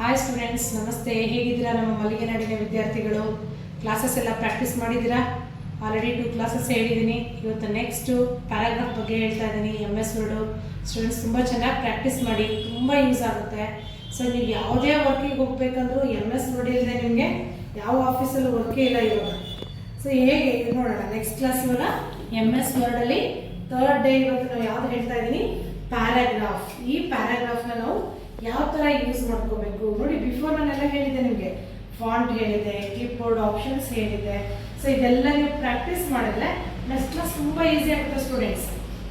Hi students ನಮಸ್ತೆ. ಹೇಗಿದ್ದೀರಾ ನಮ್ಮ ಮಲ್ಲಿಗೆ ನಾಡಿನ ವಿದ್ಯಾರ್ಥಿಗಳು? ಕ್ಲಾಸಸ್ ಎಲ್ಲ ಪ್ರಾಕ್ಟೀಸ್ ಮಾಡಿದ್ದೀರಾ? ಆಲ್ರೆಡಿ ಟು ಕ್ಲಾಸಸ್ ಹೇಳಿದ್ದೀನಿ. ಇವತ್ತು ನೆಕ್ಸ್ಟು ಪ್ಯಾರಾಗ್ರಾಫ್ ಬಗ್ಗೆ ಹೇಳ್ತಾ ಇದ್ದೀನಿ. ಎಂ ಎಸ್ ವರ್ಡು ಸ್ಟೂಡೆಂಟ್ಸ್ ತುಂಬ ಚೆನ್ನಾಗಿ ಪ್ರಾಕ್ಟೀಸ್ ಮಾಡಿ. ತುಂಬ ಯೂಸ್ ಆಗುತ್ತೆ. ಸೊ ನೀವು ಯಾವುದೇ ವರ್ಕಿಗೆ ಹೋಗ್ಬೇಕಂದ್ರೂ ಎಂ ಎಸ್ ವರ್ಡ್ ಇಲ್ಲದೆ ನಿಮಗೆ ಯಾವ ಆಫೀಸಲ್ಲೂ ವರ್ಕೇ ಇಲ್ಲ ಇವಾಗ. ಸೊ ಹೇಗೆ? ನೋಡೋಣ. ನೆಕ್ಸ್ಟ್ ಕ್ಲಾಸ್ ಇವಾಗ ಎಂ ಎಸ್ ವರ್ಡಲ್ಲಿ ತರ್ಡ್ ಡೇ ಇವತ್ತು ನಾವು ಯಾವ್ದು ಹೇಳ್ತಾ ಇದ್ದೀನಿ? ಪ್ಯಾರಾಗ್ರಾಫ್ ಈ ಪ್ಯಾರಾಗ್ರಾಫ್ನ ನಾವು ಯಾವ ಥರ ಯೂಸ್ ಮಾಡ್ಕೋಬೇಕು? ನೋಡಿ ಬಿಫೋರ್ ನಾನೆಲ್ಲ ಹೇಳಿದೆ ನಿಮಗೆ. ಫಾಂಟ್ ಹೇಳಿದೆ ಕ್ಲಿಪ್ ಆಪ್ಷನ್ಸ್ ಹೇಳಿದೆ. ಸೊ ಇದೆಲ್ಲ ನೀವು ಪ್ರಾಕ್ಟೀಸ್ ಮಾಡಿದ್ರೆ ನೆಕ್ಸ್ಟ್ ಕ್ಲಾಸ್ ತುಂಬ ಈಸಿ ಆಗುತ್ತೆ ಸ್ಟೂಡೆಂಟ್ಸ್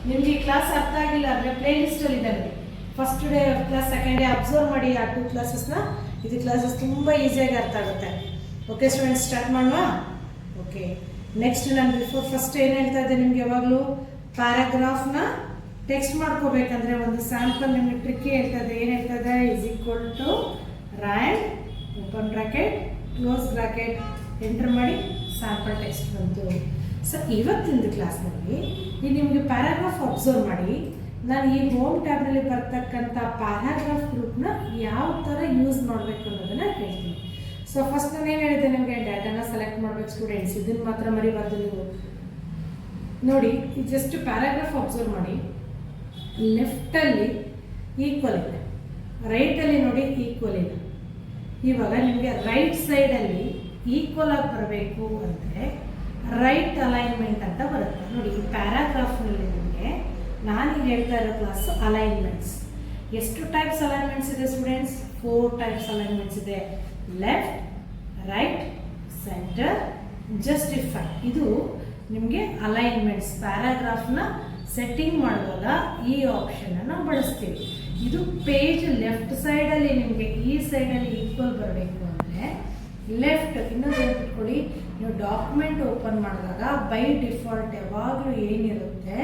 ನಿಮಗೆ ಕ್ಲಾಸ್ ಅರ್ಥ ಆಗಿಲ್ಲ ಅಂದರೆ ಪ್ಲೇ ಲಿಸ್ಟಲ್ಲಿ ಇದೆ ನೋಡಿ first day class second day observe ಮಾಡಿ ಆ ಟೂ ಕ್ಲಾಸಸ್ನ ಇದು ಕ್ಲಾಸಸ್ ತುಂಬ ಈಸಿಯಾಗಿ ಅರ್ಥ ಆಗುತ್ತೆ. ಓಕೆ ಸ್ಟೂಡೆಂಟ್ಸ್ ಸ್ಟಾರ್ಟ್ ಮಾಡುವ? ಓಕೆ ನೆಕ್ಸ್ಟ್ ನಾನು ಬಿಫೋರ್ ಫಸ್ಟ್ ಏನು ಹೇಳ್ತಾ ಇದ್ದೆ ನಿಮ್ಗೆ ಯಾವಾಗಲೂ? ಪ್ಯಾರಾಗ್ರಾಫ್ನ ಟೆಕ್ಸ್ಟ್ ಮಾಡ್ಕೋಬೇಕಂದ್ರೆ ಒಂದು ಸ್ಯಾಂಪಲ್ ನಿಮಗೆ ಟ್ರಿಕ್ ಹೇಳ್ತದೆ, ಏನು ಹೇಳ್ತದೆ? Is equal to rand open bracket close bracket enter ಮಾಡಿ ಸ್ಯಾಂಪಲ್ ಟೆಕ್ಸ್ಟ್ ಬಂತು. ಸೊ ಇವತ್ತಿನ ಕ್ಲಾಸ್ನಲ್ಲಿ ಈಗ ನಿಮಗೆ ಪ್ಯಾರಾಗ್ರಾಫ್ ಅಬ್ಸರ್ವ್ ಮಾಡಿ. ನಾನು ಈ ಹೋಮ್ ಟ್ಯಾಬ್ನಲ್ಲಿ ಬರ್ತಕ್ಕಂಥ ಪ್ಯಾರಾಗ್ರಾಫ್ ಗ್ರೂಪ್ನ ಯಾವ ಥರ ಯೂಸ್ ಮಾಡಬೇಕು ಅನ್ನೋದನ್ನು ಹೇಳ್ತೀನಿ. ಸೊ ಫಸ್ಟ್ ನಾನು ಏನು ಹೇಳಿದೆ ನಿಮಗೆ? ಡಾಟಾನ ಸೆಲೆಕ್ಟ್ ಮಾಡ್ಬೇಕು ಸ್ಟೂಡೆಂಟ್ಸ್ ಇದನ್ನು ಮಾತ್ರ ಮರಿಬಾರ್ದು ನೀವು. ನೋಡಿ ಜಸ್ಟ್ ಪ್ಯಾರಾಗ್ರಾಫ್ ಅಬ್ಸರ್ವ್ ಮಾಡಿ. ಲೆಫ್ಟಲ್ಲಿ ಈಕ್ವಲ್ ಇದೆ. ರೈಟಲ್ಲಿ ನೋಡಿ ಈಕ್ವಲ್ ಇದೆ. ಇವಾಗ ನಿಮಗೆ ರೈಟ್ ಸೈಡಲ್ಲಿ ಈಕ್ವಲ್ ಆಗಿ ಬರಬೇಕು ಅಂದರೆ ರೈಟ್ ಅಲೈನ್ಮೆಂಟ್ ಅಂತ ಬರುತ್ತೆ. ನೋಡಿ, ಈ ಪ್ಯಾರಾಗ್ರಾಫ್ನಲ್ಲಿ ನಿಮಗೆ ನಾನು ಈಗ ಹೇಳ್ತಾ ಇರೋ ಕ್ಲಾಸ್ ಅಲೈನ್ಮೆಂಟ್ಸ್ ಎಷ್ಟು ಟೈಪ್ಸ್ ಅಲೈನ್ಮೆಂಟ್ಸ್ ಇದೆ ಸ್ಟೂಡೆಂಟ್ಸ್ ಫೋರ್ ಟೈಪ್ಸ್ ಅಲೈನ್ಮೆಂಟ್ಸ್ ಇದೆ. ಲೆಫ್ಟ್ ರೈಟ್ ಸೆಂಟರ್ ಜಸ್ಟಿಫೈ ಇದು ನಿಮಗೆ ಅಲೈನ್ಮೆಂಟ್ಸ್ ಪ್ಯಾರಾಗ್ರಾಫ್ನ ಸೆಟ್ಟಿಂಗ್ ಮಾಡುವಾಗ ಈ ಆಪ್ಷನನ್ನು ಬಳಸ್ತೀವಿ. ಇದು ಪೇಜ್ ಲೆಫ್ಟ್ ಸೈಡಲ್ಲಿ ನಿಮಗೆ ಈ ಸೈಡಲ್ಲಿ ಈಕ್ವಲ್ ಬರಬೇಕು ಅಂದರೆ ಲೆಫ್ಟ್ ಇನ್ನೊಂದು ಕೊಡಿ ನೀವು ಡಾಕ್ಯುಮೆಂಟ್ ಓಪನ್ ಮಾಡಿದಾಗ ಬೈ ಡಿಫಾಲ್ಟ್ ಯಾವಾಗಲೂ ಏನಿರುತ್ತೆ?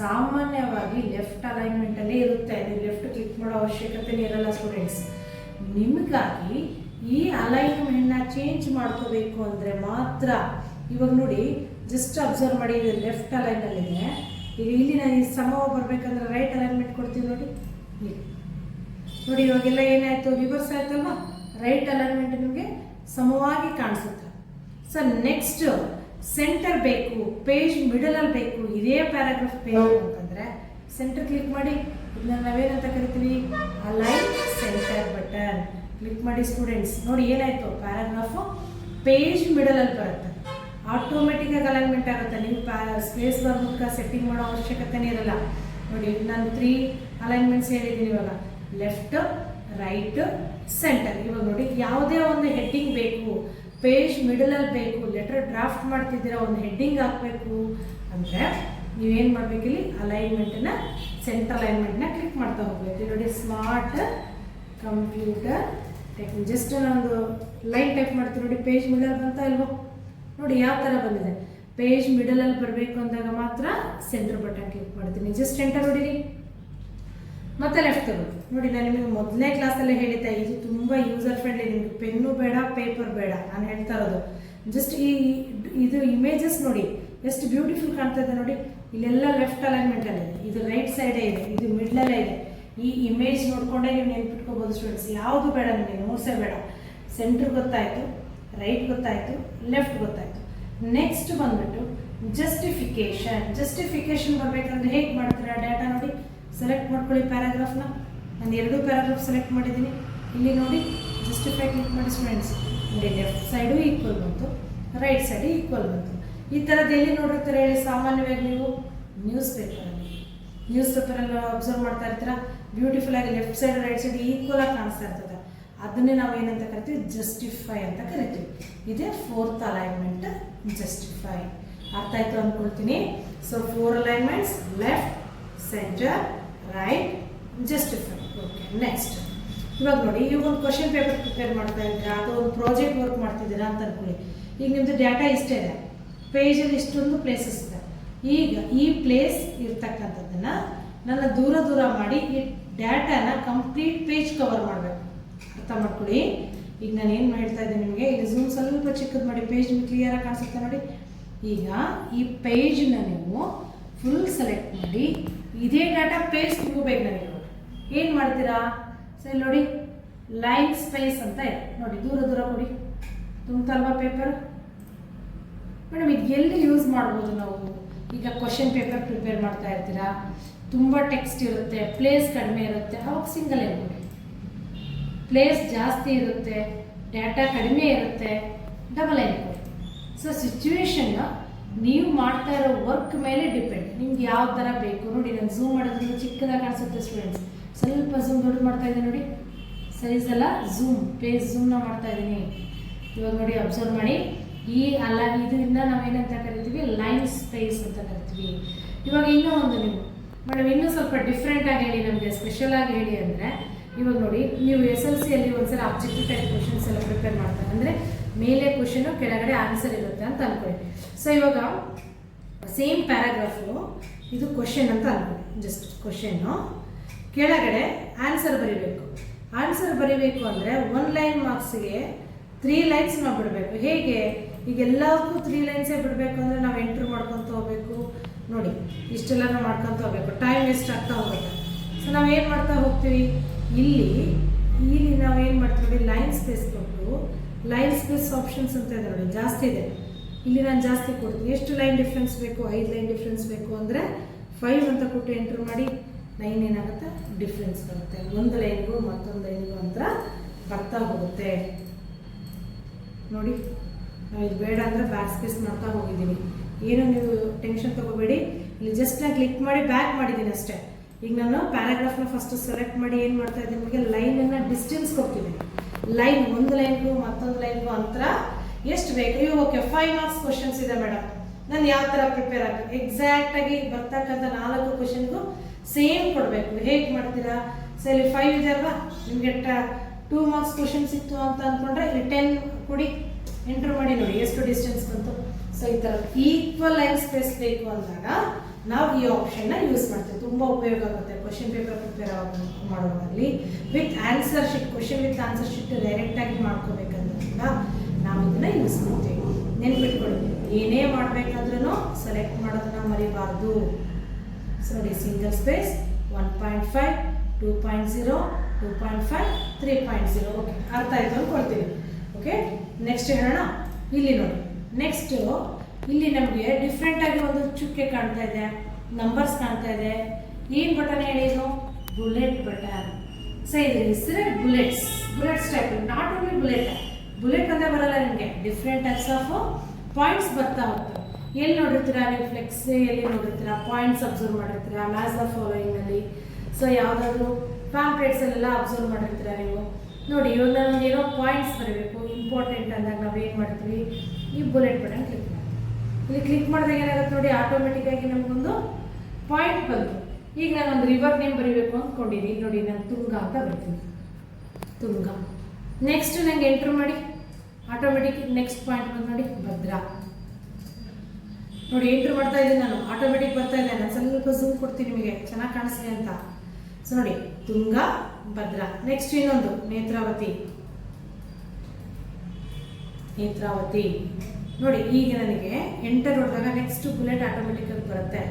ಸಾಮಾನ್ಯವಾಗಿ ಲೆಫ್ಟ್ ಅಲೈನ್ಮೆಂಟಲ್ಲೇ ಇರುತ್ತೆ. ನೀವು ಲೆಫ್ಟ್ ಕ್ಲಿಕ್ ಮಾಡೋ ಅವಶ್ಯಕತೆ ಇರಲ್ಲ ಸ್ಟೂಡೆಂಟ್ಸ್ ನಿಮಗಾಗಿ ಈ ಅಲೈನ್ಮೆಂಟ್ನ ಚೇಂಜ್ ಮಾಡ್ಕೋಬೇಕು ಅಂದರೆ ಮಾತ್ರ. ಇವಾಗ ನೋಡಿ ಜಸ್ಟ್ ಅಬ್ಸರ್ವ್ ಮಾಡಿ ಲೆಫ್ಟ್ ಅಲೈನಲ್ಲಿದೆ ಈಗ ಇಲ್ಲಿ ನಾನು ಈ ಸಮ ಬರಬೇಕಂದ್ರೆ ರೈಟ್ ಅಲೈನ್ಮೆಂಟ್ ಕೊಡ್ತೀವಿ ನೋಡಿ. ನೋಡಿ ಇವಾಗೆಲ್ಲ ಏನಾಯಿತು? ರಿವರ್ಸ್ ಆಯ್ತಲ್ವಾ? ರೈಟ್ ಅಲೈನ್ಮೆಂಟ್ ನಿಮಗೆ ಸಮವಾಗಿ ಕಾಣಿಸುತ್ತೆ. ಸರ್ ನೆಕ್ಸ್ಟ್ ಸೆಂಟರ್ ಬೇಕು ಪೇಜ್ ಮಿಡಲಲ್ಲಿ ಬೇಕು ಇದೇ ಪ್ಯಾರಾಗ್ರಾಫ್ ಪೇಜ್ ಅಂತಂದರೆ ಸೆಂಟರ್ ಕ್ಲಿಕ್ ಮಾಡಿ. ಇದನ್ನ ನಾವೇನಂತ ಕರಿತೀವಿ? ಅಲೈನ್ ಸೆಂಟರ್ ಬಟನ್ ಕ್ಲಿಕ್ ಮಾಡಿ ಸ್ಟೂಡೆಂಟ್ಸ್ ನೋಡಿ ಏನಾಯಿತು? ಪ್ಯಾರಾಗ್ರಾಫು ಪೇಜ್ ಮಿಡಲಲ್ಲಿ ಬರುತ್ತೆ. ಆಟೋಮೆಟಿಕ್ಕಾಗಿ ಅಲೈನ್ಮೆಂಟ್ ಆಗುತ್ತೆ. ನೀವು ಪ್ಯಾ ಸ್ಪೇಸ್ ಬಾರ್ ಮೂಲಕ ಸೆಟ್ಟಿಂಗ್ ಮಾಡೋ ಅವಶ್ಯಕತೆನೇ ಇರಲ್ಲ. ನೋಡಿ, ನಾನು ತ್ರೀ ಅಲೈನ್ಮೆಂಟ್ಸ್ ಹೇಳಿದ್ದೀನಿ ಇವಾಗ. ಲೆಫ್ಟ್ ರೈಟ್ ಸೆಂಟರ್ ಇವಾಗ ನೋಡಿ, ಯಾವುದೇ ಒಂದು ಹೆಡ್ಡಿಂಗ್ ಬೇಕು ಪೇಜ್ ಮಿಡಲಲ್ಲಿ ಬೇಕು ಲೆಟರ್ ಡ್ರಾಫ್ಟ್ ಮಾಡ್ತಿದ್ದೀರಾ ಒಂದು ಹೆಡ್ಡಿಂಗ್ ಹಾಕಬೇಕು ಅಂದರೆ ನೀವೇನು ಮಾಡಬೇಕಿಲ್ಲಿ ಅಲೈನ್ಮೆಂಟನ್ನ ಸೆಂಟರ್ ಅಲೈನ್ಮೆಂಟ್ನ ಕ್ಲಿಕ್ ಮಾಡ್ತಾ ಹೋಗ್ಬೇಕು. ಇಲ್ಲಿ ನೋಡಿ ಸ್ಮಾರ್ಟ್ ಕಂಪ್ಯೂಟರ್ ಟೆಕ್ ಜಸ್ಟ್ ನಾನೊಂದು ಲೈನ್ ಟೈಪ್ ಮಾಡ್ತೀನಿ ನೋಡಿ ಪೇಜ್ ಮಿಡಲ್ ಬಂತ ಇಲ್ವೋ? ನೋಡಿ ಯಾವ ಥರ ಬಂದಿದೆ. ಪೇಜ್ ಮಿಡಲಲ್ಲಿ ಬರಬೇಕು ಅಂದಾಗ ಮಾತ್ರ ಸೆಂಟರ್ ಬಟನ್ ಕ್ಲಿಕ್ ಮಾಡ್ತೀನಿ. ಜಸ್ಟ್ ಎಂಟರ್ ನೋಡಿರಿ. ಮತ್ತೆ ಲೆಫ್ಟ್ ತಗೊಳ್ಳಿ. ನೋಡಿ ನಾನು ನಿಮಗೆ ಮೊದಲನೇ ಕ್ಲಾಸಲ್ಲೇ ಹೇಳಿದ್ದೆ, ಇದು ತುಂಬ ಯೂಸರ್ ಫ್ರೆಂಡ್ಲಿ ನಿಮಗೆ ಪೆನ್ನು ಬೇಡ ಪೇಪರ್ ಬೇಡ. ನಾನು ಹೇಳ್ತಾ ಇರೋದು. ಜಸ್ಟ್ ಈ ಇದು ಇಮೇಜಸ್ ನೋಡಿ, ಎಷ್ಟು ಬ್ಯೂಟಿಫುಲ್ ಕಾಣ್ತಾ ಇದೆ ನೋಡಿ. ಇಲ್ಲೆಲ್ಲ ಲೆಫ್ಟ್ ಅಲೈನ್ಮೆಂಟಲ್ಲಿ ಇದೆ. ಇದು ರೈಟ್ ಸೈಡೇ ಇದೆ, ಇದು ಮಿಡ್ಲಲ್ಲೇ ಇದೆ. ಈ ಇಮೇಜ್ ನೋಡ್ಕೊಂಡೇ ನೀವು ನೆನ್ಪಿಟ್ಕೋಬೋದು ಸ್ಟೂಡೆಂಟ್ಸ್ ಯಾವುದು ಬೇಡ, ನಿಮಗೆ ನೋಟ್ಸೇ ಬೇಡ. ಸೆಂಟ್ರ್ ಗೊತ್ತಾಯಿತು. ರೈಟ್ ಗೊತ್ತಾಯಿತು ಲೆಫ್ಟ್ ಗೊತ್ತಾಯಿತು. ನೆಕ್ಸ್ಟ್ ಬಂದ್ಬಿಟ್ಟು ಜಸ್ಟಿಫಿಕೇಶನ್ ಜಸ್ಟಿಫಿಕೇಶನ್ ಬರಬೇಕಂದ್ರೆ ಹೇಗೆ ಮಾಡ್ತೀರಾ? ಡೇಟಾ ನೋಡಿ ಸೆಲೆಕ್ಟ್ ಮಾಡ್ಕೊಳ್ಳಿ ಪ್ಯಾರಾಗ್ರಾಫ್ನ ನಾನು ಎರಡು ಪ್ಯಾರಾಗ್ರಾಫ್ ಸೆಲೆಕ್ಟ್ ಮಾಡಿದ್ದೀನಿ. ಇಲ್ಲಿ ನೋಡಿ ಜಸ್ಟಿಫೈ ಕ್ಲಿಕ್ ಮಾಡಿ ಸ್ಟೂಡೆಂಟ್ಸ್ ಇಲ್ಲಿ ಲೆಫ್ಟ್ ಸೈಡು ಈಕ್ವಲ್ ಬಂತು ರೈಟ್ ಸೈಡು ಈಕ್ವಲ್ ಬಂತು. ಈ ಥರದ್ದು ಎಲ್ಲಿ ನೋಡಿರ್ತಾರೆ ಹೇಳಿ? ಸಾಮಾನ್ಯವಾಗಿ ನೀವು ನ್ಯೂಸ್ ಪೇಪರಲ್ಲಿ ನ್ಯೂಸ್ ಪೇಪರಲ್ಲಿ ಅಬ್ಸರ್ವ್ ಮಾಡ್ತಾ ಇರ್ತೀರ? ಬ್ಯೂಟಿಫುಲ್ ಆಗಿ left side right side equal ಆಗಿ ಕಾಣಿಸ್ತಾ ಇರ್ತದೆ. ಅದನ್ನೇ ನಾವು ಏನಂತ ಕರಿತೀವಿ? ಜಸ್ಟಿಫೈ ಅಂತ ಕರಿತೀವಿ. ಇದೇ ಫೋರ್ತ್ ಅಲೈನ್ಮೆಂಟ್ ಜಸ್ಟಿಫೈ ಅರ್ಥ ಆಯ್ತು ಅಂದ್ಕೊಳ್ತೀನಿ so four alignments left centre right justify okay next ಇವಾಗ ನೋಡಿ, ಈಗ ಒಂದು ಕ್ವಶನ್ ಪೇಪರ್ ಪ್ರಿಪೇರ್ ಮಾಡ್ತಾ ಇದ್ದೀರಾ? ಅಥವಾ ಒಂದು ಪ್ರಾಜೆಕ್ಟ್ ವರ್ಕ್ ಮಾಡ್ತಿದ್ದೀರಾ ಅಂತ ಅನ್ಕೊಳ್ಳಿ. ಈಗ ನಿಮ್ಮದು ಡಾಟಾ ಇಷ್ಟೇ ಇದೆ. ಪೇಜಲ್ಲಿ ಇಷ್ಟೊಂದು ಪ್ಲೇಸಸ್ ಇದೆ. ಈಗ ಈ ಪ್ಲೇಸ್ ಇರ್ತಕ್ಕಂಥದ್ದನ್ನು ನನ್ನ ದೂರ ದೂರ ಮಾಡಿ ಈ ಡಾಟಾನ ಕಂಪ್ಲೀಟ್ ಪೇಜ್ ಕವರ್ ಮಾಡಬೇಕು. ಅರ್ಥ ಮಾಡ್ಕೊಳ್ಳಿ. ಈಗ ನಾನು ಏನು ಮಾಡ್ತಾ ಇದ್ದೀನಿ ನಿಮಗೆ? ಇಲ್ಲಿ ಝೂಮ್ ಸ್ವಲ್ಪ ಚಿಕ್ಕದು ಮಾಡಿ ಪೇಜ್ ಕ್ಲಿಯರಾಗಿ ಕಾಣಿಸುತ್ತೆ ನೋಡಿ. ಈಗ ಈ ಪೇಜ್ನ ನೀವು ಫುಲ್ ಸೆಲೆಕ್ಟ್ ಮಾಡಿ, ಇದೇ ಡಾಟಾ ಪೇಜ್ ತುಂಬಬೇಕು ನನಗೆ ಏನು ಮಾಡ್ತೀರಾ? ಸರಿ ನೋಡಿ ಲೈನ್ ಸ್ಪೇಸ್ ಅಂತ ಇದೆ. ನೋಡಿ, ದೂರ ದೂರ ಕೊಡಿ. ತುಂಬ್ತಲ್ವಾ ಪೇಪರ್ ಮೇಡಮ್ ಇದು ಎಲ್ಲಿ ಯೂಸ್ ಮಾಡ್ಬೋದು ನಾವು? ಈಗ ಕ್ವಶನ್ ಪೇಪರ್ ಪ್ರಿಪೇರ್ ಮಾಡ್ತಾ ಇರ್ತೀರಾ? ತುಂಬ ಟೆಕ್ಸ್ಟ್ ಇರುತ್ತೆ ಪ್ಲೇಸ್ ಕಡಿಮೆ ಇರುತ್ತೆ, ಅವಾಗ ಸಿಂಗಲ್ ಕೊಡಿ? ಪ್ಲೇಸ್ ಜಾಸ್ತಿ ಇರುತ್ತೆ ಡೇಟಾ ಕಡಿಮೆ ಇರುತ್ತೆ ಡಬಲ್ ಎನ್ ಸೊ ಸಿಚುವೇಶನ್ನ ನೀವು ಮಾಡ್ತಾ ಇರೋ ವರ್ಕ್ ಮೇಲೆ ಡಿಪೆಂಡ್ ನಿಮ್ಗೆ ಯಾವ ಥರ ಬೇಕು? ನೋಡಿ, ನಾನು ಝೂಮ್ ಮಾಡೋದ್ರಿಂದ ಚಿಕ್ಕದಾಗಿ ಕಾಣಿಸುತ್ತೆ ಸ್ಟೂಡೆಂಟ್ಸ್ ಸ್ವಲ್ಪ ಝೂಮ್ ದೊಡ್ಡ ಮಾಡ್ತಾ ಇದ್ದೀನಿ ನೋಡಿ. ಸೈಜ್ ಝೂಮ್ ಪೇಜ್ ಝೂಮ್ನ ಮಾಡ್ತಾ ಇದ್ದೀನಿ. ಇವಾಗ ನೋಡಿ ಅಬ್ಸರ್ವ್ ಮಾಡಿ. ಈ ಅಲ್ಲ, ಇದರಿಂದ ನಾವೇನಂತ ಕರಿತೀವಿ? ಲೈನ್ ಸ್ಪೇಸ್ ಅಂತ ಕರಿತೀವಿ. ಇವಾಗ ಇನ್ನೂ ಒಂದು ನೀವು. ಮೇಡಮ್, ಇನ್ನೂ ಸ್ವಲ್ಪ ಡಿಫ್ರೆಂಟಾಗಿ ಹೇಳಿ ನಮಗೆ ಸ್ಪೆಷಲಾಗಿ ಹೇಳಿ ಅಂದರೆ ಇವಾಗ ನೋಡಿ, ನೀವು ಎಸ್ ಎಲ್ ಸಿಯಲ್ಲಿ ಒಂದ್ಸಲ ಆಬ್ಜೆಕ್ಟಿವ್ ಟೈಪ್ ಕ್ವಶನ್ಸ್ ಎಲ್ಲ ಪ್ರಿಪೇರ್ ಮಾಡ್ತಾರೆ. ಅಂದರೆ ಮೇಲೆ ಕ್ವಶನು ಕೆಳಗಡೆ ಆನ್ಸರ್ ಇರುತ್ತೆ ಅಂತ ಅನ್ಕೊಳ್ಳಿ. ಸೊ ಇವಾಗ ಸೇಮ್ ಪ್ಯಾರಾಗ್ರಾಫು ಇದು ಕ್ವಶನ್ ಅಂತ ಅನ್ಕೊಳ್ಳಿ. ಜಸ್ಟ್ ಕ್ವಶನ್ನು ಕೆಳಗಡೆ ಆನ್ಸರ್ ಬರೀಬೇಕು. ಆನ್ಸರ್ ಬರೀಬೇಕು ಅಂದರೆ ಒನ್ ಲೈನ್ ಮಾರ್ಕ್ಸ್ಗೆ ತ್ರೀ ಲೈನ್ಸ್ ನಾವು ಬಿಡಬೇಕು ಹೇಗೆ? ಈಗ ಎಲ್ಲದಕ್ಕೂ ತ್ರೀ ಲೈನ್ಸೇ ಬಿಡಬೇಕು ಅಂದ್ರೆ ನಾವು ಎಂಟ್ರ್ ಮಾಡ್ಕೊತ ಹೋಗ್ಬೇಕು. ನೋಡಿ ಇಷ್ಟೆಲ್ಲ ಮಾಡ್ಕೊತ ಹೋಗ್ಬೇಕು. ಟೈಮ್ ವೇಸ್ಟ್ ಆಗ್ತಾ ಹೋಗುತ್ತೆ. ಸೊ ನಾವೇನು ಮಾಡ್ತಾ ಹೋಗ್ತೀವಿ? ಇಲ್ಲಿ ಇಲ್ಲಿ ನಾವು ಏನು ಮಾಡ್ತೀವಿ? ಲೈನ್ ಸ್ಪೇಸ್ ಕೊಟ್ಟು ಲೈನ್ ಸ್ಪೇಸ್ ಆಪ್ಷನ್ಸ್ ಅಂತ ಇದೆ ನೋಡಿ, ಜಾಸ್ತಿ ಇದೆ. ಇಲ್ಲಿ ನಾನು ಜಾಸ್ತಿ ಕೊಡ್ತೀನಿ. ಎಷ್ಟು ಲೈನ್ ಡಿಫ್ರೆನ್ಸ್ ಬೇಕು? ಐದು ಲೈನ್ ಡಿಫ್ರೆನ್ಸ್ ಬೇಕು ಅಂದರೆ ಫೈವ್ ಅಂತ ಕೊಟ್ಟು ಎಂಟ್ರ್ ಮಾಡಿ ಲೈನ್ ಏನಾಗುತ್ತೆ? ಡಿಫ್ರೆನ್ಸ್ ಬರುತ್ತೆ. ಒಂದು ಲೈನ್ಗೂ ಮತ್ತೊಂದು ಲೈನ್ಗೂ ಅಂತ ಬರ್ತಾ ಹೋಗುತ್ತೆ. ನೋಡಿ ಇದು ಬೇಡ ಅಂದರೆ ಬ್ಯಾಕ್ ಸ್ಪೇಸ್ ಮಾಡ್ತಾ ಹೋಗಿದ್ದೀನಿ. ಏನು ನೀವು ಟೆನ್ಷನ್ ತಗೋಬೇಡಿ. ಇಲ್ಲಿ ಜಸ್ಟ್ ನಾನು ಕ್ಲಿಕ್ ಮಾಡಿ ಬ್ಯಾಕ್ ಮಾಡಿದ್ದೀನಿ ಅಷ್ಟೇ. ಈಗ ನಾನು ಪ್ಯಾರಾಗ್ರಾಫ್ನ ಫಸ್ಟ್ ಸೆಲೆಕ್ಟ್ ಮಾಡಿ ಏನು ಮಾಡ್ತಾ ಇದ್ದೀನಿ? ನಿಮಗೆ ಲೈನನ್ನು ಡಿಸ್ಟೆನ್ಸ್ ಕೊಡ್ತೀನಿ. ಲೈನ್ ಒಂದು ಲೈನ್ಗೂ ಮತ್ತೊಂದು ಲೈನ್ಗೂ ಅಂತರ ಎಷ್ಟು ಬೇಕು? ಇವಾಗ ಓಕೆ ಫೈವ್ ಮಾರ್ಕ್ಸ್ ಕ್ವಶನ್ಸ್ ಇದೆ ಮೇಡಮ್ ನಾನು ಯಾವ ಥರ ಪ್ರಿಪೇರ್ ಆಗಬೇಕು ಎಕ್ಸಾಕ್ಟಾಗಿ ಬರ್ತಕ್ಕಂಥ ನಾಲ್ಕು ಕ್ವಶನ್ಗೂ ಸೇಮ್ ಕೊಡಬೇಕು. ಹೇಗೆ ಮಾಡ್ತೀರಾ? ಸರಿ ಫೈವ್ ಇದೆ ಅಲ್ವಾ? ನಿಮಗೆ ಟೂ ಮಾರ್ಕ್ಸ್ ಕ್ವಶನ್ಸ್ ಇತ್ತು ಅಂತ ಅಂದ್ಕೊಂಡ್ರೆ ಇಲ್ಲಿ ಟೆನ್ ಕೊಡಿ. ಎಂಟ್ರ್ ಮಾಡಿ ನೋಡಿ, ಎಷ್ಟು ಡಿಸ್ಟೆನ್ಸ್ ಬಂತು. ಸೊ ಈ ಥರ ಈಕ್ವಲ್ ಲೈನ್ ಸ್ಪೇಸ್ ಬೇಕು ಅಂದಾಗ ನಾವು ಈ ಆಪ್ಷನ್ನ ಯೂಸ್ ಮಾಡ್ತೀವಿ. ತುಂಬ ಉಪಯೋಗ ಆಗುತ್ತೆ. ಕ್ವಶನ್ ಪೇಪರ್ ಪ್ರಿಪೇರ್ ಮಾಡೋದ್ರಲ್ಲಿ with answer sheet question with answer sheet ಡೈರೆಕ್ಟಾಗಿ ಮಾಡ್ಕೋಬೇಕಂದ್ರಿಂದ ನಾವು ಇದನ್ನ ಯೂಸ್ ಮಾಡ್ತೀವಿ. ನೆನ್ಪಿಟ್ಕೊಳ್ಳಿ. ಏನೇ ಮಾಡಬೇಕಾದ್ರೂ ಸೆಲೆಕ್ಟ್ ಮಾಡೋದನ್ನ ಮರಿಬಾರ್ದು. So single space one point five two point zero two point five three point zero okay ಅರ್ಥ ಆಯ್ತು ಅಂದ್ಕೊಳ್ತೀವಿ. ಓಕೆ ನೆಕ್ಸ್ಟ್ ಹೇಳೋಣ. ಇಲ್ಲಿ ನೋಡಿ ನೆಕ್ಸ್ಟ್ ಇಲ್ಲಿ ನಮಗೆ ಡಿಫ್ರೆಂಟ್ ಆಗಿ ಒಂದು ಚುಕ್ಕೆ ಕಾಣ್ತಾ ಇದೆ ನಂಬರ್ಸ್ ಕಾಣ್ತಾ ಇದೆ. ಏನು ಬಟನ್ ಹೇಳಿದ್ರು ಬುಲೆಟ್ ಬಟನ್ ಸೊ ಇದು ಹೆಸರೇ bullets bullets type not only bullet bullet ಅಂತ ಬರಲ್ಲ ನಿಮಗೆ. ಡಿಫ್ರೆಂಟ್ ಟೈಪ್ಸ್ ಆಫ್ ಪಾಯಿಂಟ್ಸ್ ಬರ್ತಾ ಹೋಗ್ತವೆ ಎಲ್ಲಿ ನೋಡಿರ್ತೀರಾ ನೀವು ಫ್ಲೆಕ್ಸ್ ಎಲ್ಲಿ ನೋಡಿರ್ತೀರಾ? ಪಾಯಿಂಟ್ಸ್ ಅಬ್ಸರ್ವ್ ಮಾಡಿರ್ತೀರಾ? ಮ್ಯಾಸ್ ಆಫ್ ಫಾಲೋಯಿಂಗಲ್ಲಿ ಸೊ ಯಾವುದಾದ್ರೂ ಪ್ಯಾಂಪ್ಲೇಟ್ಸಲ್ಲೆಲ್ಲ ಅಬ್ಸರ್ವ್ ಮಾಡಿರ್ತೀರಾ ನೀವು? ನೋಡಿ, ಇವಾಗ ಏನೋ ಪಾಯಿಂಟ್ಸ್ ಬರಬೇಕು ಇಂಪಾರ್ಟೆಂಟ್ ಅಂದಾಗ ನಾವು ಏನು ಮಾಡ್ತೀವಿ? ಈ ಬುಲೆಟ್ ಬಟನ್ ಕ್ಲಿಕ್ ಇಲ್ಲಿ ಕ್ಲಿಕ್ ಮಾಡಿದಾಗ ಏನಾಗುತ್ತೆ ನೋಡಿ ಆಟೋಮೆಟಿಕ್ಕಾಗಿ ನಮಗೊಂದು ಪಾಯಿಂಟ್ ಬಂತು. ಈಗ ನಾನು ಒಂದು ರಿವರ್ ನೇಮ್ ಬರೀಬೇಕು ಅಂದ್ಕೊಂಡಿದ್ದೀನಿ ನೋಡಿ ನಾನು ತುಂಗ ಅಂತ ಬರ್ತೀನಿ. ತುಂಗ. ನೆಕ್ಸ್ಟ್ ನಂಗೆ ಎಂಟ್ರ್ ಮಾಡಿ. ಆಟೋಮೆಟಿಕ್ ನೆಕ್ಸ್ಟ್ ಪಾಯಿಂಟ್ ಬಂದು ನೋಡಿ, ಭದ್ರಾ. ನೋಡಿ ಎಂಟ್ರ್ ಮಾಡ್ತಾ ಇದ್ದೀನಿ ನಾನು. ಆಟೋಮೆಟಿಕ್ ಬರ್ತಾ ಇದೆ. ನಾನು ಸ್ವಲ್ಪ ಝೂಮ್ ಕೊಡ್ತೀನಿ ನಿಮಗೆ. ಚೆನ್ನಾಗಿ ಕಾಣಿಸ್ಲಿ ಅಂತ. ಸೊ ನೋಡಿ, ತುಂಗ, ಭದ್ರಾ. ನೆಕ್ಸ್ಟ್ ಇನ್ನೊಂದು, ನೇತ್ರಾವತಿ. ನೇತ್ರಾವತಿ. ನೋಡಿ, ಈಗ ನನಗೆ ಎಂಟರ್ ಹೊಡೆದಾಗ ನೆಕ್ಸ್ಟ್ ಬುಲೆಟ್ ಆಟೋಮೆಟಿಕ್ ಆಗಿ ಬರುತ್ತೆ.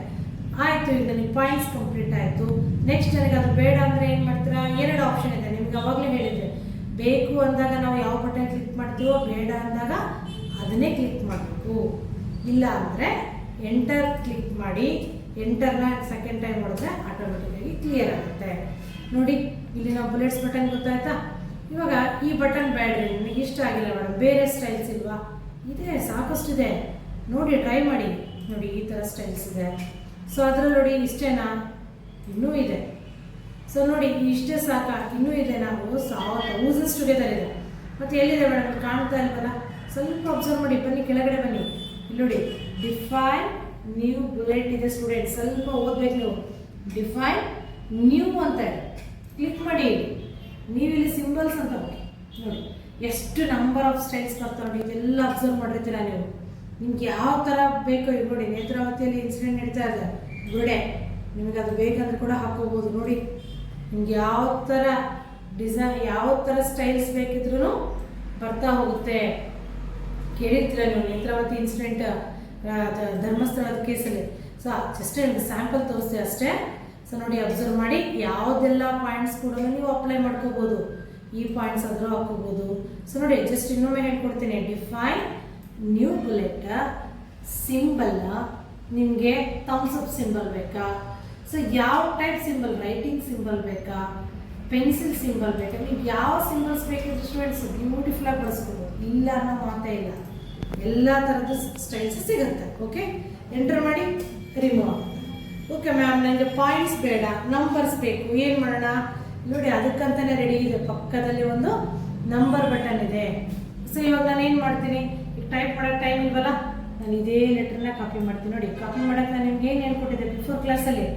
ಆಯಿತು, ಈಗ ನನಗೆ ಪಾಯಿಂಟ್ಸ್ ಕಂಪ್ಲೀಟ್ ಆಯಿತು. ನೆಕ್ಸ್ಟ್ ನನಗೆ ಅದು ಬೇಡ ಅಂದರೆ ಏನು ಮಾಡ್ತೀರಾ? ಎರಡು ಆಪ್ಷನ್ ಇದೆ. ನಿಮ್ಗೆ ಅವಾಗಲೇ ಹೇಳಿದ್ರೆ ಬೇಕು ಅಂದಾಗ ನಾವು ಯಾವ ಬಟನ್ ಕ್ಲಿಕ್ ಮಾಡ್ತೀವೋ, ಬೇಡ ಅಂದಾಗ ಅದನ್ನೇ ಕ್ಲಿಕ್ ಮಾಡಬೇಕು. ಇಲ್ಲ ಅಂದರೆ ಎಂಟರ್ ಕ್ಲಿಕ್ ಮಾಡಿ ಎಂಟರ್ನ ಸೆಕೆಂಡ್ ಟೈಮ್ ಮಾಡಿದ್ರೆ ಆಟೋಮೆಟಿಕಾಗಿ ಕ್ಲಿಯರ್ ಆಗುತ್ತೆ. ನೋಡಿ, ಇಲ್ಲಿ ನಾವು ಬುಲೆಟ್ಸ್ ಬಟನ್ ಗೊತ್ತಾಯ್ತಾ? ಇವಾಗ ಈ ಬಟನ್ ಬೇಡ್ರಿ ನನಗೆ ಇಷ್ಟ ಆಗಿಲ್ಲ ಮೇಡಮ್. ಬೇರೆ ಸ್ಟೈಲ್ಸ್ ಇಲ್ವಾ? ಇದೆ, ಸಾಕಷ್ಟಿದೆ. ನೋಡಿ ಟ್ರೈ ಮಾಡಿ. ನೋಡಿ, ಈ ಥರ ಸ್ಟೈಲ್ಸ್ ಇದೆ. ಸೊ ಅದರಲ್ಲಿ ನೋಡಿ ಇಷ್ಟೇನಾ? ಇನ್ನೂ ಇದೆ. ಸೊ ನೋಡಿ, ಇಷ್ಟೇ ಸಾಕ? ಇನ್ನೂ ಇದೆ ನಾವು. ಸಾವಿರ ಥೌಸಂಡ್ಸ್ ಟುಗೆದರ್ ಇದೆ. ಮತ್ತು ಎಲ್ಲಿದೆ ಮೇಡಮ್ ಕಾಣ್ತಾ ಇಲ್ವಲ್ಲ? ಸ್ವಲ್ಪ ಅಬ್ಸರ್ವ್ ಮಾಡಿ. ಬನ್ನಿ, ಕೆಳಗಡೆ ಬನ್ನಿ. ಇಲ್ಲಿ ನೋಡಿ ಡಿಫೈನ್ ನ್ಯೂ ಬುಲೆಟ್ ಇದೆ ಸ್ಟೂಡೆಂಟ್ ಸ್ವಲ್ಪ ಓದ್ಬೇಕು ನೀವು. ಡಿಫೈನ್ ನ್ಯೂ ಅಂತ ಕ್ಲಿಕ್ ಮಾಡಿ. ನೀವು ಇಲ್ಲಿ ಸಿಂಬಲ್ಸ್ ಅಂತ ನೋಡಿ. ಎಷ್ಟು ನಂಬರ್ ಆಫ್ ಸ್ಟೈಲ್ಸ್ ಬರ್ತಾ ನೋಡಿ ಇದೆಲ್ಲ ಅಬ್ಸರ್ವ್ ಮಾಡಿರ್ತೀರಾ ನೀವು? ನಿಮ್ಗೆ ಯಾವ ಥರ ಬೇಕೋ ಈಗ ನೋಡಿ, ನೇತ್ರಾವತಿಯಲ್ಲಿ ಇನ್ಸಿಡೆಂಟ್ ನಡೀತಾ ಇದೆ. ಗುಡೆ ನಿಮಗೆ ಅದು ಬೇಕಂದ್ರೆ ಕೂಡ ಹಾಕೋಬೋದು ನೋಡಿ. ನಿಮ್ಗೆ ಯಾವ ಥರ ಡಿಸೈನ್ ಯಾವ ಥರ ಸ್ಟೈಲ್ಸ್ ಬೇಕಿದ್ರೂ ಬರ್ತಾ ಹೋಗುತ್ತೆ. ಕೇಳಿರ್ತೀರ ನೀವು ನೇತ್ರಾವತಿ ಇನ್ಸಿಡೆಂಟ್ ಧರ್ಮಸ್ಥಳದ ಕೇಸಲ್ಲಿ? ಸೊ ಜಸ್ಟ್ ನಿಮ್ಗೆ ಸ್ಯಾಂಪಲ್ ತೋರಿಸಿ ಅಷ್ಟೇ. ಸೊ ನೋಡಿ ಅಬ್ಸರ್ವ್ ಮಾಡಿ, ಯಾವುದೆಲ್ಲ ಪಾಯಿಂಟ್ಸ್ ಕೂಡ ನೀವು ಅಪ್ಲೈ ಮಾಡ್ಕೋಬೋದು. ಈ ಪಾಯಿಂಟ್ಸ್ ಆದರೂ ಹಾಕೋಬೋದು. ಸೊ ನೋಡಿ ಜಸ್ಟ್ ಇನ್ನೊಮ್ಮೆ ಹೇಳ್ಕೊಡ್ತೀನಿ. ಡಿಫೈನ್ ನ್ಯೂ ಬುಲೆಟ್ ಸಿಂಬಲ್ ನಿಮಗೆ ಥಮ್ಸ್ ಅಪ್ ಸಿಂಬಲ್ ಬೇಕಾ? ಸೊ ಯಾವ ಟೈಪ್ ಸಿಂಬಲ್ ರೈಟಿಂಗ್ ಸಿಂಬಲ್ ಬೇಕಾ? ಪೆನ್ಸಿಲ್ ಸಿಂಬಲ್ ಬೇಕಾ? ನಿಮ್ಗೆ ಯಾವ ಸಿಂಬಲ್ಸ್ ಬೇಕಿದ್ರೆ ಸ್ಟೂಡೆಂಟ್ಸ್ ಬ್ಯೂಟಿಫುಲ್ ಆಗಿ ಬಳಸ್ಕೋಬೋದು. ಇಲ್ಲ ಅನ್ನೋ ಮಾತೇ ಇಲ್ಲ. ಎಲ್ಲ ಥರದ ಸ್ಟೈಲ್ಸ್ ಸಿಗುತ್ತೆ ಓಕೆ ಎಂಟರ್ ಮಾಡಿ ರಿಮೂವ್ ಓಕೆ ಮ್ಯಾಮ್ ನನಗೆ ಪಾಯಿಂಟ್ಸ್ ಬೇಡ ನಂಬರ್ಸ್ ಬೇಕು. ಏನು ಮಾಡೋಣ? ನೋಡಿ, ಅದಕ್ಕಂತಾನೆ ರೆಡಿ ಇದೆ. ಪಕ್ಕದಲ್ಲಿ ಒಂದು ನಂಬರ್ ಬಟನ್ ಇದೆ. ಸೊ ಇವಾಗ ನಾನು ಏನು ಮಾಡ್ತೀನಿ? ಟೈಪ್ ಮಾಡೋಕ್ಕೆ ಟೈಮ್ ಇಲ್ವಲ್ಲ? ನಾನು ಇದೇ ಲೆಟ್ರನ್ನ ಕಾಪಿ ಮಾಡ್ತೀನಿ ನೋಡಿ. ಕಾಪಿ ಮಾಡೋಕ್ಕೆ ನಾನು ನಿಮ್ಗೆ ಏನು ಹೇಳ್ಕೊಟ್ಟಿದ್ದೆ ಬಿಫೋರ್ ಕ್ಲಾಸಲ್ಲಿ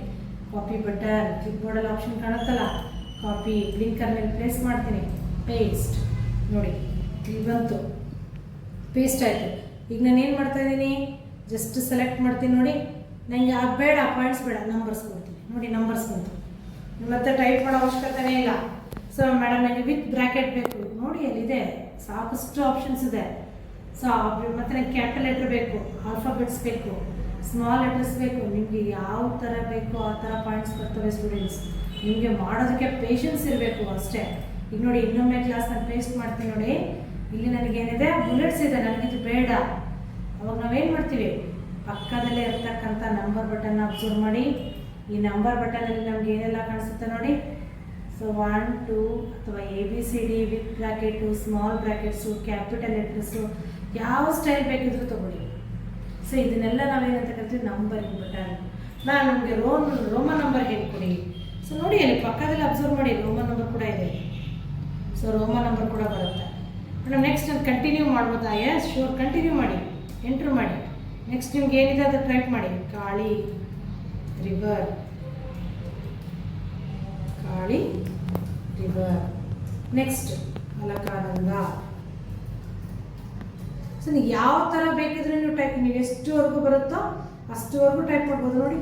ಕಾಪಿ ಬಟನ್ ಕ್ಲಿಕ್ ಬೋರ್ಡಲ್ಲಿ ಆಪ್ಷನ್ ಕಾಣುತ್ತಲ್ಲ? ಕಾಪಿ ಬ್ಲಿಂಕರ್ ಮೇಲೆ ಪ್ಲೇಸ್ ಮಾಡ್ತೀನಿ. ಪೇಸ್ಟ್ ನೋಡಿ, ಇಲ್ಲಿ ಬಂತು. ಪೇಸ್ಟ್ ಆಯಿತು. ಈಗ ನಾನು ಏನು ಮಾಡ್ತಾ ಇದ್ದೀನಿ? ಜಸ್ಟ್ ಸೆಲೆಕ್ಟ್ ಮಾಡ್ತೀನಿ ನೋಡಿ. ನನಗೆ ಆ ಬೇಡ ಪಾಯಿಂಟ್ಸ್ ಬೇಡ. ನಂಬರ್ಸ್ ಕೊಡ್ತೀನಿ. ನೋಡಿ ನಂಬರ್ಸ್ ಬಂತು. ಮತ್ತೆ ಟೈಪ್ ಮಾಡೋ ಅವಶ್ಯಕತೆನೇ ಇಲ್ಲ. ಸೊ ಮೇಡಮ್ ನನಗೆ ವಿತ್ ಬ್ರ್ಯಾಕೆಟ್ ಬೇಕು. ನೋಡಿ, ಅಲ್ಲಿದೆ. ಸಾಕಷ್ಟು ಆಪ್ಷನ್ಸ್ ಇದೆ. ಸೊ ಮತ್ತೆ ನಂಗೆ ಕ್ಯಾಪಿಟಲ್ ಲೆಟರ್ ಬೇಕು ಆಲ್ಫಾಬೆಟ್ಸ್ ಬೇಕು ಸ್ಮಾಲ್ ಲೆಟರ್ಸ್ ಬೇಕು, ನಿಮಗೆ ಯಾವ ಥರ ಬೇಕು ಆ ಥರ ಪಾಯಿಂಟ್ಸ್ ಬರ್ತವೆ ಸ್ಟೂಡೆಂಟ್ಸ್ ನಿಮಗೆ ಮಾಡೋದಕ್ಕೆ ಪೇಷನ್ಸ್ ಇರಬೇಕು ಅಷ್ಟೇ. ಈಗ ನೋಡಿ, ಇನ್ನೊಮ್ಮೆ ಕ್ಲಾಸ್ ನಾನು ಪೇಸ್ಟ್ ಮಾಡ್ತೀನಿ ನೋಡಿ. ಇಲ್ಲಿ ನನಗೇನಿದೆ ಬುಲೆಟ್ಸ್ ಇದೆ ನನಗಿದು ಬೇಡ. ಅವಾಗ ನಾವೇನು ಮಾಡ್ತೀವಿ? ಪಕ್ಕದಲ್ಲೇ ಇರ್ತಕ್ಕಂಥ ನಂಬರ್ ಬಟನ್ ಅಬ್ಸರ್ವ್ ಮಾಡಿ. ಈ ನಂಬರ್ ಬಟನಲ್ಲಿ ನಮ್ಗೆ ಏನೆಲ್ಲ ಕಾಣಿಸುತ್ತೆ ನೋಡಿ? ಸೊ ಒನ್ ಟೂ ಅಥವಾ A B C D with bracket small brackets capital letters ಯಾವ ಸ್ಟೈಲ್ ಬೇಕಿದ್ರು ತಗೊಳ್ಳಿ. ಸೊ ಇದನ್ನೆಲ್ಲ ನಾವೇನಂತ ಕರಿತೀವಿ? ನಂಬರಿಂಗ್ ಬಟನ್ ನಾನು ನಮಗೆ ರೋಮ್ ರೋಮನ್ ನಂಬರ್ ಹೇಳ್ಕೊಡಿ ಸೊ ನೋಡಿ, ಅಲ್ಲಿ ಪಕ್ಕದಲ್ಲಿ ಅಬ್ಸರ್ವ್ ಮಾಡಿ ರೋಮನ್ ನಂಬರ್ ಕೂಡ ಇದೆ. ಸೊ ರೋಮನ್ ನಂಬರ್ ಕೂಡ ಬರುತ್ತೆ. ಮೇಡಮ್ ನೆಕ್ಸ್ಟ್ ನಾನು ಕಂಟಿನ್ಯೂ ಮಾಡ್ಬೋದಾ? ಎಸ್ ಶೋರ್ ಕಂಟಿನ್ಯೂ ಮಾಡಿ. ಎಂಟ್ರ್ ಮಾಡಿ. ನೆಕ್ಸ್ಟ್ ನಿಮ್ಗೆ ಏನಿದೆ ಅದು ಟೈಪ್ ಮಾಡಿ. Kali river Kali river next Alakananda so ನೀವು ಯಾವ ಥರ ಬೇಕಿದ್ರೆ ನೀವು ಟೈಪ್ ನೀವು ಎಷ್ಟುವರೆಗೂ ಬರುತ್ತೋ ಅಷ್ಟುವರೆಗೂ ಟೈಪ್ ಮಾಡ್ಬೋದು ನೋಡಿ.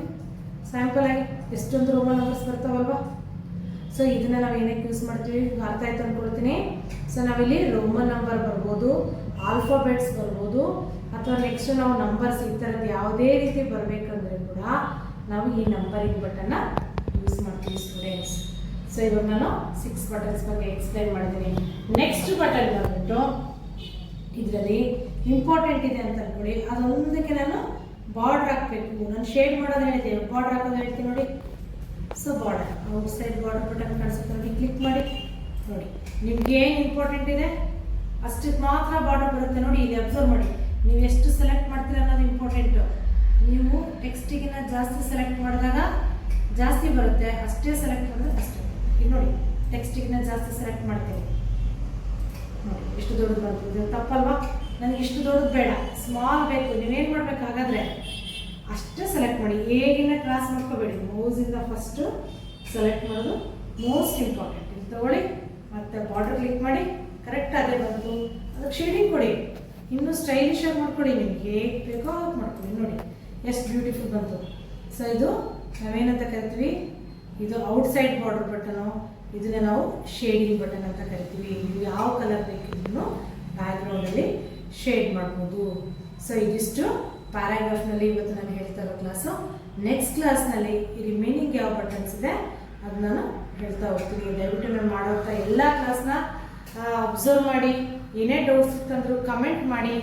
ಸ್ಯಾಂಪಲ್ ಆಗಿ ಎಷ್ಟೊಂದು ರೋಮಲ್ ನಂಬರ್ಸ್ ಬರ್ತಾವಲ್ವಾ? ಸೊ ಇದನ್ನ ನಾವು ಏನಕ್ಕೆ ಯೂಸ್ ಮಾಡ್ತೀವಿ ಅರ್ಥ ಆಯ್ತು ಅಂದ್ಕೊಳ್ತೀನಿ ಸೊ ನಾವಿಲ್ಲಿ ರೋಮನ್ ನಂಬರ್ ಬರ್ಬೋದು ಆಲ್ಫಾಬೆಟ್ಸ್ ಬರ್ಬೋದು, ಅಥವಾ ನೆಕ್ಸ್ಟ್ ನಾವು ನಂಬರ್ಸ್ ಈ ಥರದ್ದು ಯಾವುದೇ ರೀತಿ ಬರಬೇಕಂದ್ರೆ ಕೂಡ ನಾವು ಈ ನಂಬರಿಂಗ್ ಬಟನ್ನ ಯೂಸ್ ಮಾಡ್ತೀವಿ ಸ್ಟೂಡೆಂಟ್ಸ್ ಸೊ ಇವಾಗ ನಾನು ಸಿಕ್ಸ್ ಬಟನ್ಸ್ ಬಗ್ಗೆ ಎಕ್ಸ್ಪ್ಲೈನ್ ಮಾಡಿದ್ದೀನಿ ನೆಕ್ಸ್ಟ್ ಬಟನ್ ಬಂದ್ಬಿಟ್ಟು ಇದರಲ್ಲಿ ಇಂಪಾರ್ಟೆಂಟ್ ಇದೆ ಅಂತ ಅನ್ಕೊಳ್ಳಿ. ಅದೊಂದಕ್ಕೆ ನಾನು ಬಾರ್ಡರ್ ಹಾಕಬೇಕು. ನಾನು ಶೇಡ್ ಮಾಡೋದು ಹೇಳಿದೆ ಬಾರ್ಡರ್ ಹಾಕೋದು ಹೇಳ್ತೀನಿ ನೋಡಿ. So border outside border button ಕಾಣಿಸುತ್ತೆ ನೋಡಿ. ಕ್ಲಿಕ್ ಮಾಡಿ. ನೋಡಿ. ನಿಮ್ಗೆ ಏನು ಇಂಪಾರ್ಟೆಂಟ್ ಇದೆ? ಅಷ್ಟಕ್ಕೆ ಮಾತ್ರ ಬಾರ್ಡರ್ ಬರುತ್ತೆ ನೋಡಿ. ಇಲ್ಲಿ ಅಬ್ಸರ್ವ್ ಮಾಡಿ. ನೀವು ಎಷ್ಟು ಸೆಲೆಕ್ಟ್ ಮಾಡ್ತೀರ ಅನ್ನೋದು ಇಂಪಾರ್ಟೆಂಟು ನೀವು ಟೆಕ್ಸ್ಟಿಗಿನ ಜಾಸ್ತಿ ಸೆಲೆಕ್ಟ್ ಮಾಡಿದಾಗ ಜಾಸ್ತಿ ಬರುತ್ತೆ. ಅಷ್ಟೇ ಸೆಲೆಕ್ಟ್ ಮಾಡಿದ್ರೆ ಅಷ್ಟೇ. ಇಲ್ಲಿ ನೋಡಿ. ಟೆಕ್ಸ್ಟಿಗಿನ ಜಾಸ್ತಿ ಸೆಲೆಕ್ಟ್ ಮಾಡ್ತೀನಿ. ಎಷ್ಟು ದೊಡ್ಡದು ಬಂತು ಇದು ತಪ್ಪಲ್ವಾ? ನನಗೆ ಇಷ್ಟು ದೊಡ್ಡದು ಬೇಡ. ಸ್ಮಾಲ್ ಬೇಕು. ನೀವೇನು ಮಾಡಬೇಕಾಗಾದ್ರೆ ಅಷ್ಟೇ ಸೆಲೆಕ್ಟ್ ಮಾಡಿ. ಹೇಗಿನ ಕ್ರಾಸ್ ಮಾಡ್ಕೋಬೇಡಿ. ಮೌಸಿಂದ ಫಸ್ಟು ಸೆಲೆಕ್ಟ್ ಮಾಡೋದು ಮೋಸ್ಟ್ ಇಂಪಾರ್ಟೆಂಟ್ ಇದು ತಗೊಳ್ಳಿ. ಮತ್ತು ಬಾರ್ಡರ್ ಕ್ಲಿಕ್ ಮಾಡಿ. ಕರೆಕ್ಟ್ ಅದೇ ಬಂತು. ಅದಕ್ಕೆ ಶೇಡಿಂಗ್ ಕೊಡಿ. ಇನ್ನೂ ಸ್ಟೈಲಿಶ್ ಆಗಿ ಮಾಡ್ಕೊಳ್ಳಿ ನಿಮ್ಗೆ ಹೇಗೆ ಬೇಕೋ ಹಾಗೆ ಮಾಡ್ಕೊಳ್ಳಿ ನೋಡಿ. ಎಷ್ಟು ಬ್ಯೂಟಿಫುಲ್ ಬಂತು. ಸೊ ಇದು ನಾವೇನಂತ ಕರಿತೀವಿ? ಇದು ಔಟ್ಸೈಡ್ ಬಾರ್ಡರ್ ಬಟನು ಇದನ್ನ ನಾವು ಶೇಡಿಂಗ್ ಬಟನ್ ಅಂತ ಕರಿತೀವಿ. ನೀವು ಯಾವ ಕಲರ್ ಬೇಕಿದ್ರು ಬ್ಯಾಕ್ಗ್ರೌಂಡಲ್ಲಿ ಶೇಡ್ ಮಾಡ್ಬೋದು. ಸೊ ಇದಿಷ್ಟು ಪ್ಯಾರಾಗ್ರಾಫ್ನಲ್ಲಿ ಇವತ್ತು ನಾನು ಹೇಳ್ತಾ ಇರೋ ಕ್ಲಾಸು ನೆಕ್ಸ್ಟ್ ಕ್ಲಾಸ್ನಲ್ಲಿ ರಿಮೈನಿಂಗ್ ಯಾವ ಬಟನ್ಸ್ ಇದೆ ಅದನ್ನ ನಾನು ಹೇಳ್ತಾ ಹೋಗ್ತೀನಿ. ದಯವಿಟ್ಟು ನಾನು ಮಾಡೋಂಥ ಎಲ್ಲ ಕ್ಲಾಸ್ನ ಅಬ್ಸರ್ವ್ ಮಾಡಿ. ಏನೇ ಡೌಟ್ಸ್ ಇತ್ತಂದ್ರು ಕಮೆಂಟ್ ಮಾಡಿ.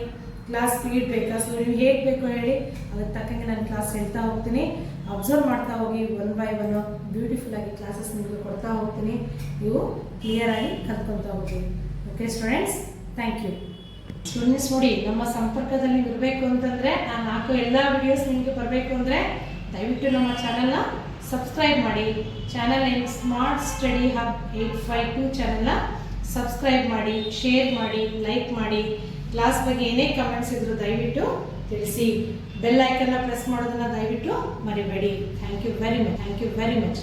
ಕ್ಲಾಸ್ ಪೀಡ್ ಬೇಕಾ? ಸೊ ನೀವು ಹೇಗೆ ಬೇಕು ಹೇಳಿ. ಅದಕ್ಕೆ ತಕ್ಕಂಗೆ ನಾನು ಕ್ಲಾಸ್ ಹೇಳ್ತಾ ಹೋಗ್ತೀನಿ. ಅಬ್ಸರ್ವ್ ಮಾಡ್ತಾ ಹೋಗಿ ಒನ್ ಬೈ ಒನ್ ಬ್ಯೂಟಿಫುಲ್ ಆಗಿ ಕ್ಲಾಸಸ್ ನಿಮಗೆ ಕೊಡ್ತಾ ಹೋಗ್ತೀನಿ. ನೀವು ಕ್ಲಿಯರ್ ಆಗಿ ಕಲ್ತ್ಕೊತಾ ಹೋಗಿ. Okay students thank you students ನೋಡಿ, ನಮ್ಮ ಸಂಪರ್ಕದಲ್ಲಿ ಇರಬೇಕು ಅಂತಂದರೆ ನಾನು ಹಾಕೋ ಎಲ್ಲ ವಿಡಿಯೋಸ್ ನಿಮಗೆ ಬರಬೇಕು ಅಂದರೆ ದಯವಿಟ್ಟು ನಮ್ಮ ಚಾನಲ್ನ ಸಬ್ಸ್ಕ್ರೈಬ್ ಮಾಡಿ. Channel name smart study hub eight five two ಚಾನಲ್ನ ಸಬ್ಸ್ಕ್ರೈಬ್ ಮಾಡಿ ಶೇರ್ ಮಾಡಿ ಲೈಕ್ ಮಾಡಿ. ಕ್ಲಾಸ್ ಬಗ್ಗೆ ಏನೇ ಕಮೆಂಟ್ಸ್ ಇದ್ರು ದಯವಿಟ್ಟು ತಿಳಿಸಿ. ಬೆಲ್ ಐಕನ್ನ ಪ್ರೆಸ್ ಮಾಡೋದನ್ನ ದಯವಿಟ್ಟು ಮರಿಬೇಡಿ. Thank you very much thank you very much